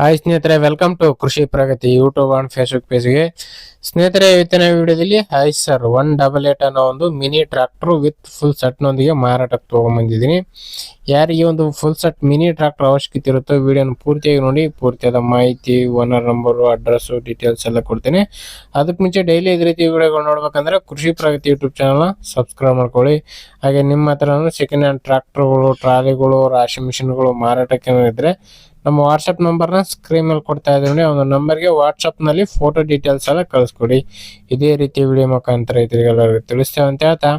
Hi ಸ್ನೇಹಿತರೆ welcome to Krishi Pragati YouTube and Facebook ಪೇಜ್ಗೆ ಸ್ನೇಹಿತರೆ, ಇವತ್ತಿನ ವಿಡಿಯೋದಲ್ಲಿ hi sir one double eight ಅನ್ನೋ ಒಂದು ಮಿನಿ ಟ್ರಾಕ್ಟರ್ ವಿತ್ ಫುಲ್ ಸೆಟ್ನೊಂದಿಗೆ ಮಾರಾಟಕ್ಕೆ ತೊಗೊಂಬಂದಿದ್ದೀನಿ ಯಾರಿಗೆ ಒಂದು ಫುಲ್ ಸೆಟ್ ಮಿನಿ ಟ್ರಾಕ್ಟರ್ ಅವಶ್ಯಕತೆ ಇರುತ್ತೋ ವಿಡಿಯೋನ ಪೂರ್ತಿಯಾಗಿ ನೋಡಿ, ಪೂರ್ತಿಯಾದ ಮಾಹಿತಿ ಓನರ್ ನಂಬರು ಅಡ್ರೆಸ್ಸು ಡೀಟೇಲ್ಸ್ ಎಲ್ಲ ಕೊಡ್ತೀನಿ. ಅದಕ್ಕೆ ಮುಂಚೆ ಡೈಲಿ ಇದೇ ರೀತಿ ವಿಡಿಯೋಗಳು ನೋಡ್ಬೇಕಂದ್ರೆ ಕೃಷಿ ಪ್ರಗತಿ ಯೂಟ್ಯೂಬ್ ಚಾನಲ್ನ ಸಬ್ಸ್ಕ್ರೈಬ್ ಮಾಡ್ಕೊಳ್ಳಿ. ಹಾಗೆ ನಿಮ್ಮ ಹತ್ರನೂ ಸೆಕೆಂಡ್ ಹ್ಯಾಂಡ್ ಟ್ರ್ಯಾಕ್ಟ್ರುಗಳು ಟ್ರಾಲಿಗಳು ರಾಶಿ ಮಿಷಿನ್ಗಳು ಮಾರಾಟಕ್ಕೆ ಇದ್ದರೆ ನಮ್ಮ ವಾಟ್ಸಪ್ ನಂಬರ್ನ ಸ್ಕ್ರೀನ್ ಮೇಲೆ ಕೊಡ್ತಾ ಇದ್ದೀನಿ ಒಂದು ನಂಬರ್ಗೆ ವಾಟ್ಸಪ್ನಲ್ಲಿ ಫೋಟೋ ಡೀಟೇಲ್ಸ್ ಎಲ್ಲ ಕಳಿಸ್ಕೊಡಿ. ಇದೇ ರೀತಿ ವಿಡಿಯೋ ಮುಖಾಂತರ ಇದ್ರಿಗೆಲ್ಲರಿಗೂ ತಿಳಿಸ್ತೇವೆ ಅಂತ ಹೇಳ್ತಾ.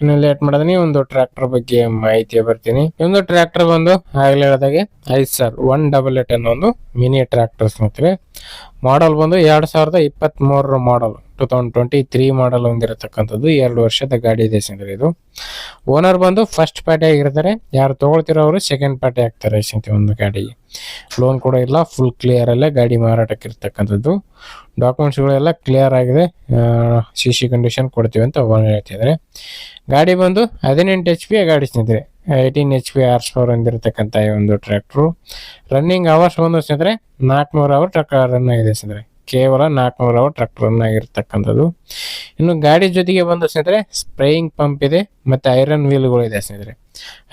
ಇನ್ನು ಲೇಟ್ ಮಾಡಿದ್ರೆ ಒಂದು ಟ್ರ್ಯಾಕ್ಟರ್ ಬಗ್ಗೆ ಮಾಹಿತಿ ಬರ್ತೀನಿ. ಒಂದು ಟ್ರ್ಯಾಕ್ಟರ್ ಬಂದು ಆಗಲೇ ಹೇಳಿದಾಗೆ ಐದು ಸರ್ ಒನ್ ಡಬಲ್ ಏಟ್ ಅನ್ನೋ ಒಂದು ಮಿನಿ ಟ್ರ್ಯಾಕ್ಟರ್ಸ್ ಸ್ನೇಹಿತರೆ ಮಾಡಲ್ ಬಂದು ಎರಡು ಸಾವಿರದ ಇಪ್ಪತ್ತ್ ಮೂರರ model two thousand twenty three model ಹೊಂದಿರತಕ್ಕಂಥದ್ದು ಎರಡು ವರ್ಷದ ಗಾಡಿ ಇದೆ ಸ್ನೇಹಿತರೆ ಇದು. ಓನರ್ ಬಂದು ಫಸ್ಟ್ ಪಾರ್ಟಿ ಆಗಿರ್ತಾರೆ. ಯಾರು ತೊಗೊಳ್ತಿರೋರು ಸೆಕೆಂಡ್ ಪಾರ್ಟಿ ಆಗ್ತಾರೆ ಸ್ನೇಹಿತರೆ ಒಂದು ಗಾಡಿಗೆ ಲೋನ್ ಕೂಡ ಇಲ್ಲ ಫುಲ್ ಕ್ಲಿಯರ್ ಅಲ್ಲೇ ಗಾಡಿ ಮಾರಾಟಕ್ಕೆ ಇರ್ತಕ್ಕಂಥದ್ದು. ಡಾಕ್ಯುಮೆಂಟ್ಸ್ಗಳೆಲ್ಲ ಕ್ಲಿಯರ್ ಆಗಿದೆ. ಸಿ ಸಿ ಕಂಡೀಷನ್ ಕೊಡ್ತೀವಿ ಅಂತ ಓನರ್ ಹೇಳ್ತಿದ್ದಾರೆ. ಗಾಡಿ ಬಂದು ಹದಿನೆಂಟು ಎಚ್ ಪಿ ಗಾಡಿ ಸ್ನೇಹಿತರೆ eighteen H P horse power ಹೊಂದಿರತಕ್ಕಂಥ ಈ ಒಂದು ಟ್ರ್ಯಾಕ್ಟ್ರು ರನ್ನಿಂಗ್ ಅವರ್ಸ್ ಬಂದು ಸ್ನೇಹಿತರೆ ನಾಲ್ಕುನೂರು ಅವರ್ ಟ್ರಕ್ ರನ್ ಆಗಿದೆ ಸ್ನೇಹಿತರೆ ಕೇವಲ ನಾಲ್ಕುನೂರು ಅವರ್ ಆಗಿರ್ತಕ್ಕಂಥದ್ದು. ಇನ್ನು ಗಾಡಿ ಜೊತೆಗೆ ಬಂದು ಸ್ನೇಹಿತರೆ ಸ್ಪ್ರೇಯಿಂಗ್ ಪಂಪ್ ಇದೆ ಮತ್ತೆ ಐರನ್ ವೀಲ್ಗಳು ಇದೆ ಸ್ನೇಹಿತರೆ.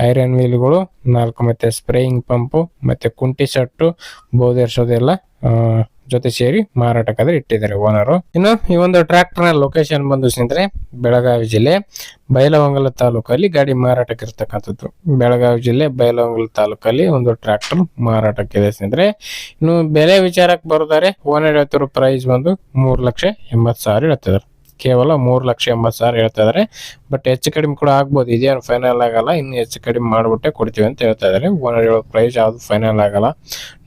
ಐರನ್ ವೀಲ್ಗಳು ನಾಲ್ಕು ಮತ್ತೆ ಸ್ಪ್ರೇಯಿಂಗ್ ಪಂಪು ಮತ್ತೆ ಕುಂಟಿ ಸಟ್ಟು ಬೋದೆರ್ಸೋದೆಲ್ಲ ಜೊತೆ ಸೇರಿ ಮಾರಾಟಕ್ಕಾದ್ರೆ ಇಟ್ಟಿದ್ದಾರೆ ಓನರು ಇನ್ನು ಈ ಒಂದು ಟ್ರ್ಯಾಕ್ಟರ್ನ ಲೊಕೇಶನ್ ಬಂದು ಸ್ನೇಹಿತರೆ, ಬೆಳಗಾವಿ ಜಿಲ್ಲೆ, ಬೈಲಹೊಂಗಲ ತಾಲೂಕಲ್ಲಿ ಗಾಡಿ ಮಾರಾಟಕ್ಕೆ ಇರ್ತಕ್ಕಂಥದ್ದು. ಬೆಳಗಾವಿ ಜಿಲ್ಲೆ, ಬೈಲಹೊಂಗಲ ತಾಲೂಕಲ್ಲಿ ಒಂದು ಟ್ರ್ಯಾಕ್ಟರ್ ಮಾರಾಟಕ್ಕಿದೆ ಸ್ನೇಹಿತರೆ. ಇನ್ನು ಬೆಲೆ ವಿಚಾರಕ್ಕೆ ಬರೋದಾರೆ ಓನರ್ ಹೇಳ್ತಿರೋ ಪ್ರೈಸ್ ಬಂದು ಮೂರು ಲಕ್ಷ ಎಂಬತ್ತು ಸಾವಿರ ಹೇಳ್ತಿದ್ದಾರೆ. ಕೇವಲ ಮೂರು ಲಕ್ಷ ಎಂಬತ್ತು ಸಾವಿರ ಹೇಳ್ತಾ ಇದಾರೆ ಬಟ್ ಹೆಚ್ಚು ಕಡಿಮೆ ಕೂಡ ಆಗ್ಬೋದು, ಇದೇನು ಫೈನಲ್ ಆಗಲ್ಲ, ಇನ್ನು ಹೆಚ್ಚು ಕಡಿಮೆ ಮಾಡಿಬಿಟ್ಟೆ ಕೊಡ್ತೀವಿ ಅಂತ ಹೇಳ್ತಾ ಇದ್ದಾರೆ. ಓನರ್ ಹೇಳೋ ಪ್ರೈಸ್ ಯಾವುದು ಫೈನಲ್ ಆಗಲ್ಲ.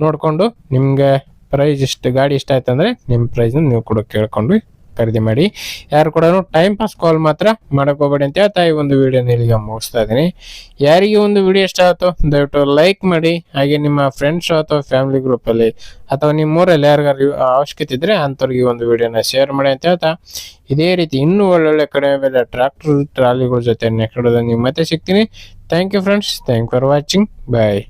ನೋಡಿಕೊಂಡು ನಿಮಗೆ ಪ್ರೈಸ್ ಇಷ್ಟು, ಗಾಡಿ ಇಷ್ಟ ಆಯ್ತು ಅಂದರೆ ನಿಮ್ಮ ಪ್ರೈಸ್ನ ನೀವು ಕೂಡ ಕೇಳ್ಕೊಂಡು ಖರೀದಿ ಮಾಡಿ. ಯಾರು ಕೂಡ ಟೈಮ್ ಪಾಸ್ ಕಾಲ್ ಮಾತ್ರ ಮಾಡಕ್ ಹೋಗಬೇಡಿ ಅಂತ ಹೇಳ್ತಾ ಈ ಒಂದು ವಿಡಿಯೋನ ಇಲ್ಲಿಗೆ ಮುಗಿಸ್ತಾ ಇದ್ದೀನಿ. ಯಾರಿಗೆ ಒಂದು ವಿಡಿಯೋ ಇಷ್ಟ ಆಯ್ತು, ದಯವಿಟ್ಟು ಲೈಕ್ ಮಾಡಿ. ಹಾಗೆ ನಿಮ್ಮ ಫ್ರೆಂಡ್ಸ್ ಅಥವಾ ಫ್ಯಾಮಿಲಿ ಗ್ರೂಪಲ್ಲಿ ಅಥವಾ ನಿಮ್ಮ ಊರಲ್ಲಿ ಯಾರಿಗಾರು ಅವಶ್ಯಕತೆ ಇದ್ರೆ ಅಂಥವ್ರಿಗೆ ಒಂದು ವಿಡಿಯೋನ ಶೇರ್ ಮಾಡಿ ಅಂತ ಹೇಳ್ತಾ. ಇದೇ ರೀತಿ ಇನ್ನೂ ಒಳ್ಳೊಳ್ಳೆ ಕಡಿಮೆ ಬೆಲೆ ಟ್ರಾಕ್ಟರ್ ಟ್ರಾಲಿಗಳ ಜೊತೆ ನೆಕ್ಸ್ಟ್ ನೀವು ಮತ್ತೆ ಸಿಗ್ತೀನಿ. Thank you friends thank for watching bye